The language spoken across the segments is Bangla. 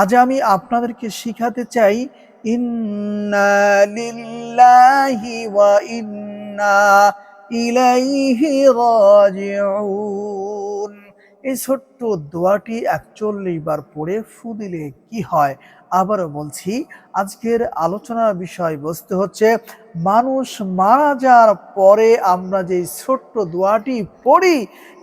আজ আমি আপনাদেরকে শিখাতে চাই ইন্না লিল্লাহি ওয়া ইন্না ইলাইহি রাজিউন। এই ছোট্ট দোয়াটি একচল্লিশ বার পড়ে ফু দিলে কি হয়? আবারও বলছি, আজকের আলোচনার বিষয়বস্তু হচ্ছে, মানুষ মারা যাওয়ার পরে আমরা যে ছোট্ট দোয়াটি পড়ি,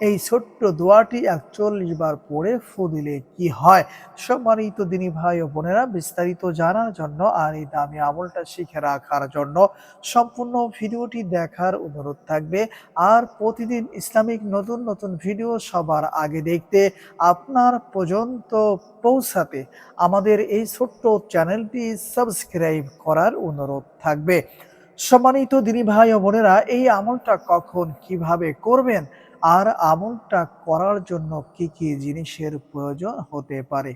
এই ছোট্ট দোয়াটি একচল্লিশ বার পড়ে ফু দিলে কি হয়? সম্মানিত দিনী ভাই ও বোনেরা, বিস্তারিত জানার জন্য আর এই দামি আমলটা শিখে রাখার জন্য সম্পূর্ণ ভিডিওটি দেখার অনুরোধ থাকবে। আর প্রতিদিন ইসলামিক নতুন নতুন ভিডিও সবার আগে দেখতে আপনার পর্যন্ত পৌঁছাতে আমাদের এই ছোট্ট চ্যানেলটি সাবস্ক্রাইব করার অনুরোধ থাকবে। সম্মানিত দিনী ভাই ও বোনেরা, এই আমলটা কখন কীভাবে করবেন? আর আমলটা করার জন্য কি কি জিনিসের প্রয়োজন হতে পারে?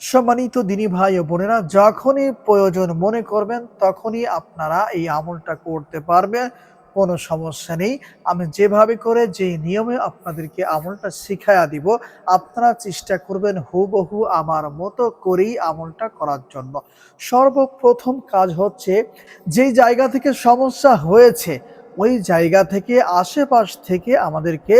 সম্মানিত দিনী ভাই ও বোনেরা, যখনই প্রয়োজন মনে করবেন, তখনই আপনারা এই আমলটা করতে পারবেন। কোনো সমস্যা নেই। আমি যেভাবে করে যে নিয়মে আপনাদেরকে আমলটা শিখাইয়া দিব, আপনারা চেষ্টা করবেন হুবহু আমার মতো করেই আমলটা করার জন্য। সর্বপ্রথম কাজ হচ্ছে, যেই জায়গা থেকে সমস্যা হয়েছে, ওই জায়গা থেকে আশেপাশ থেকে আমাদেরকে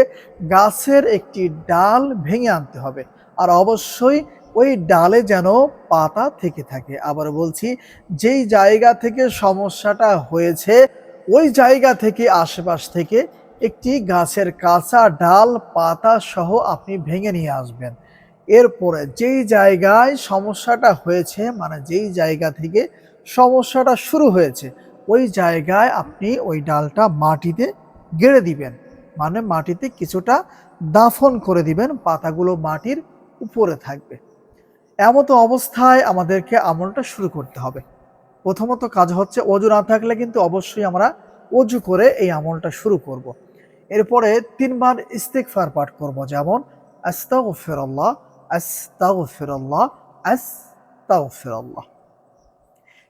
গাছের একটি ডাল ভেঙে আনতে হবে। আর অবশ্যই ওই ডালে যেন পাতা থেকে থাকে। আবার বলছি, যেই জায়গা থেকে সমস্যাটা হয়েছে ওই জায়গা থেকে, আশেপাশ থেকে একটি গাছের কাঁচা ডাল, পাতা সহ আপনি ভেঙে নিয়ে আসবেন। এরপরে যেই জায়গায় সমস্যাটা হয়েছে মানে যেই জায়গা থেকে সমস্যাটা শুরু হয়েছে, ওই জায়গায় আপনি ওই ডালটা মাটিতে গেড়ে দিবেন। মানে মাটিতে কিছুটা দাফন করে দিবেন, পাতাগুলো মাটির উপরে থাকবে। এমতো অবস্থায় আমাদেরকে আমলটা শুরু করতে হবে। প্রথমত কাজ হচ্ছে অজু না থাকলে কিন্তু অবশ্যই আমরা অজু করে এই আমলটা শুরু করব। এরপরে তিনবার ইস্তেকফার পাঠ করব, যেমন, আস্তাগফিরাল্লাহ আস্তাগফিরাল্লাহ আস্তাগফিরাল্লাহ।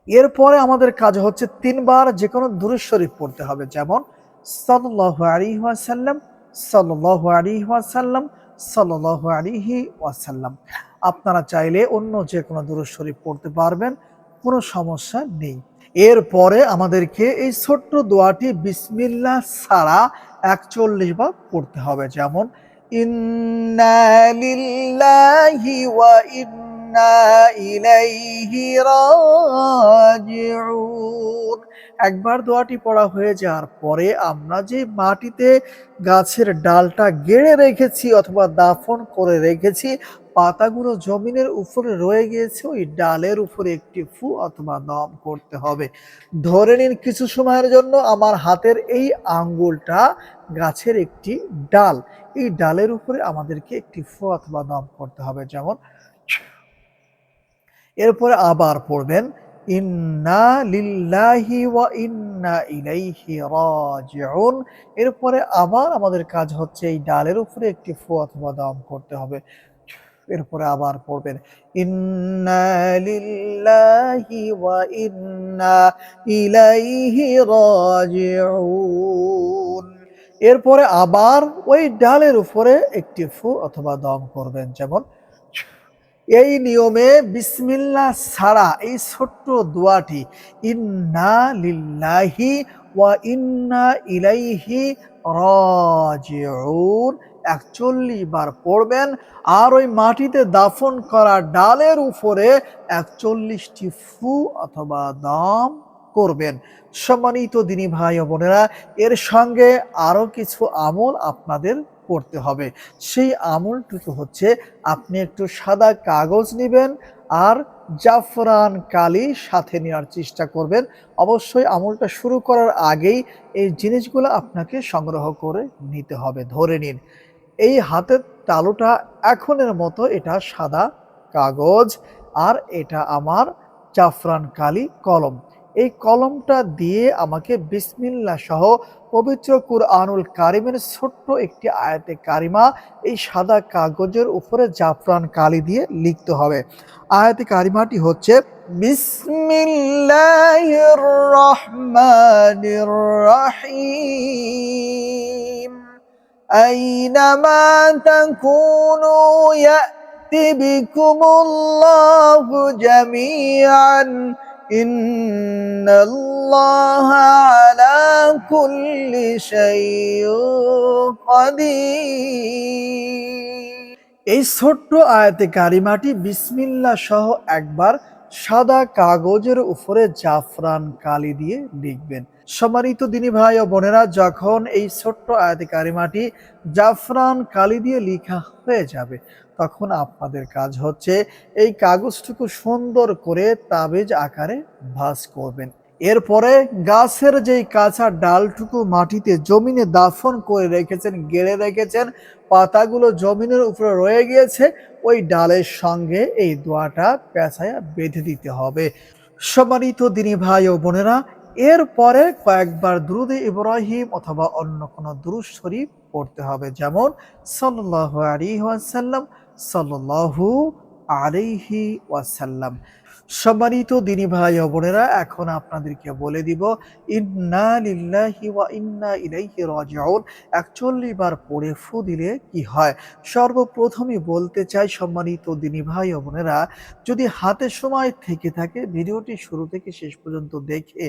এরপরে আমাদের কাজ হচ্ছে তিনবার যে কোনো দূরের শরীফ পড়তে হবে, যেমন, সাল্লাল্লাহু আলাইহি ওয়াসাল্লাম, সাল্লাল্লাহু আলাইহি ওয়াসাল্লাম, সাল্লাল্লাহু আলাইহি ওয়াসাল্লাম। আপনারা চাইলে অন্য যে কোনো দূরের শরীফ পড়তে পারবেন। কোনো সমস্যা নেই। এরপরে আমাদেরকে এই ছোট্ট দোয়াটি বিসমিল্লা ছাড়া একচল্লিশ বার পড়তে হবে। যেমন ইন্না ইলাইহি রাজিউন। একবার দোয়াটি পড়া হয়ে যাওয়ার পরে আমরা যে মাটিতে গাছের ডালটা গেড়ে রেখেছি অথবা দাফন করে রেখেছি, পাতাগুলো জমিনের উপরে রয়ে গিয়েছে, ওই ডালের উপরে একটি ফু অথবা দম করতে হবে। ধরে নিন কিছু সময়ের জন্য আমার হাতের এই আঙ্গুলটা গাছের একটি ডাল, এই ডালের উপরে আমাদেরকে একটি ফু অথবা দম করতে হবে। যেমন, এরপরে আবার পড়বেন ইন্না লিল্লাহি ওয়া ইন্না ইলাইহি রাজিউন এরপরে আবার আমাদের কাজ হচ্ছে এই ডালের উপরে একটি ফু অথবা দম করতে হবে। এরপরে আবার পড়বেন, ইন্না লিল্লাহি ওয়া ইন্না ইলাইহি রাজিউন এরপরে আবার ওই ডালের উপরে একটি ফু অথবা দম করবেন। যেমন এই নিয়মে বিসমিল্লাহ ছাড়া এই ছোট্ট দোয়াটি ইন্না লিল্লাহি ওয়া ইন্না ইলাইহি রাজিউন একচল্লিশ বার পড়বেন আর ওই মাটিতে দাফন করা ডালের উপরে একচল্লিশটি ফু অথবা দাম করবেন। সম্মানিত দিনী ভাই বোনেরা, এর সঙ্গে আরও কিছু আমল আপনাদের করতে হবে। সেই আমলটুকু হচ্ছে আপনি একটু সাদা কাগজ নেবেন আর জাফরান কালি সাথে নেওয়ার চেষ্টা করবেন। অবশ্যই আমলটা শুরু করার আগেই এই জিনিসগুলো আপনাকে সংগ্রহ করে নিতে হবে, ধরে নিন। এই হাতের তালুটা এখনের মতো এটা সাদা কাগজ আর এটা আমার জাফরান কালি কলম। এই কলমটা দিয়ে আমাকে বিসমিল্লা সহ পবিত্র কুরআনুল কারিমের ছোট্ট একটি আয়াতে কারিমা এই সাদা কাগজের উপরে জাফরান কালি দিয়ে লিখতে হবে আয়াতে কারিমাটি হচ্ছে বিসমিল্লাহির রহমানির রহিম أينما تكونوا يأت يأتي بكم الله جميعا إن الله على كل شيء قدير এই ছোট্ট আয়াতে কারিমাটি বিসমিল্লা সহ একবার সাদা কাগজের উপরে জাফরান কালি দিয়ে লিখবেন সম্মানিত দিনী ভাই ও বোনেরা যখন এই ছোট্ট আয়াতে কারিমাটি জাফরান কালি দিয়ে লেখা হয়ে যাবে তখন আপনাদের কাজ হচ্ছে এই কাগজটুকু সুন্দর করে তাবিজ আকারে ভাঁজ করবেন। এরপরে গাছের যেই কাঁচা ডালটুকু মাটিতে জমিনে দাফন করে রেখেছেন, গেড়ে রেখেছেন, পাতাগুলো জমিনের উপরে রয়ে গিয়েছে, ওই ডালের সঙ্গে এই দোয়াটা পেঁচায়া বেঁধে দিতে হবে। সম্মানিত দিনী ভাই ও বোনেরা, এরপরে কয়েকবার দ্রুদে ইব্রাহিম অথবা অন্য কোনো দুরুদ শরীফ পড়তে হবে। যেমন সাল্লাল্লাহু আলাইহি ওয়াসাল্লাম সাল্লাল্লাহু আলাইহি ওয়াসাল্লাম সম্মানিত দিনী ভাই বোনেরা, এখন আপনাদেরকে বলে দিব, ইন্না লিল্লাহি ওয়া ইন্না ইলাইহি রাজিউন। 41 বার পড়ে ফু দিলে কি হয়? সর্বপ্রথমে বলতে চাই সম্মানিত দিনী ভাই বোনেরা, যদি হাতে সময় থেকে থাকে, ভিডিওটি শুরু থেকে শেষ পর্যন্ত দেখে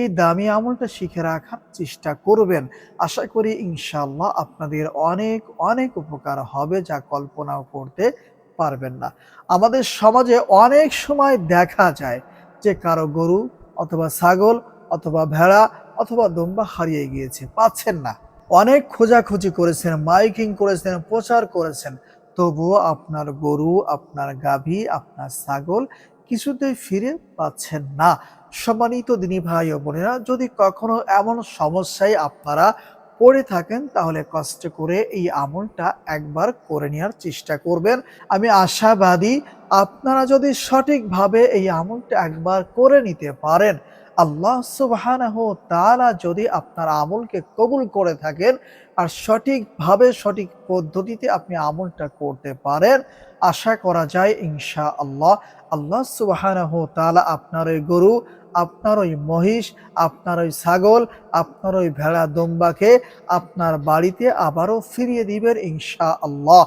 এই দামি আমলটা শিখে রাখার চেষ্টা করবেন। আশা করি ইনশাআল্লাহ আপনাদের অনেক অনেক উপকার হবে যা কল্পনাও করতে পারবেন না। আমাদের সমাজে অনেক সময় দেখা যায় যে কারও গরু অথবা ছাগল অথবা ভেড়া অথবা দম্বা হারিয়ে গিয়েছে, পাচ্ছেন না। অনেক খোঁজাখুঁজি করেছেন, মাইকিং করেছেন, প্রচার করেছেন। তবুও আপনার গরু, আপনার গাভী, আপনার ছাগল কিছুতেই ফিরে পাচ্ছেন না। সম্মানিত দিনী ভাই ও বোনেরা, যদি কখনো এমন সমস্যায় আপনারা পড়ে থাকেন, তাহলে কষ্ট করে এই আমলটা একবার করে নেওয়ার চেষ্টা করবেন। আমি আশাবাদী আপনারা যদি সঠিকভাবে এই আমলটা একবার করে নিতে পারেন, আল্লাহ সুবহানাহু তাআলা যদি আপনার আমলকে কবুল করে থাকেন আর সঠিকভাবে সঠিক পদ্ধতিতে আপনি আমলটা করতে পারেন, আশা করা যায় ইনশা আল্লাহ আল্লাহ সুবহানাহু তাআলা আপনার ওই গরু আপনার ওই মহিষ, আপনার ওই ছাগল, আপনার ওই ভেড়া দম্বাকে আপনার বাড়িতে আবারও ফিরিয়ে দিবেন ইনশা আল্লাহ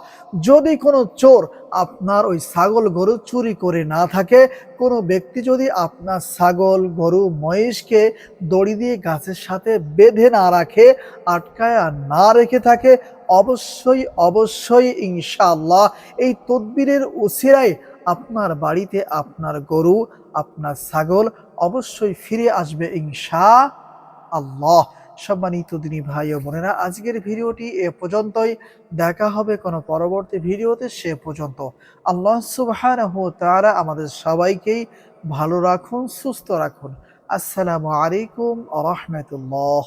যদি কোনো চোর আপনার ওই ছাগল গরু চুরি করে না থাকে, কোনো ব্যক্তি যদি আপনার ছাগল, গরু, মহিষকে দড়ি দিয়ে গাছের সাথে বেঁধে না রাখে, আটকায় না রেখে থাকে, অবশ্যই অবশ্যই ইনশাআল্লাহ এই তদবিরের উসিরায় আপনার বাড়িতে আপনার গরু, আপনার ছাগল অবশ্যই ফিরে আসবে ইনশা আল্লাহ সম্মানিত দিনী ভাই ও বোনেরা, আজকের ভিডিওটি এ পর্যন্তই। দেখা হবে কোনো পরবর্তী ভিডিওতে, সে পর্যন্ত আল্লাহ সুবহানাহু তাআলা আমাদের সবাইকেই ভালো রাখুন, সুস্থ রাখুন। আসসালামু আলাইকুম রাহমাতুল্লাহ।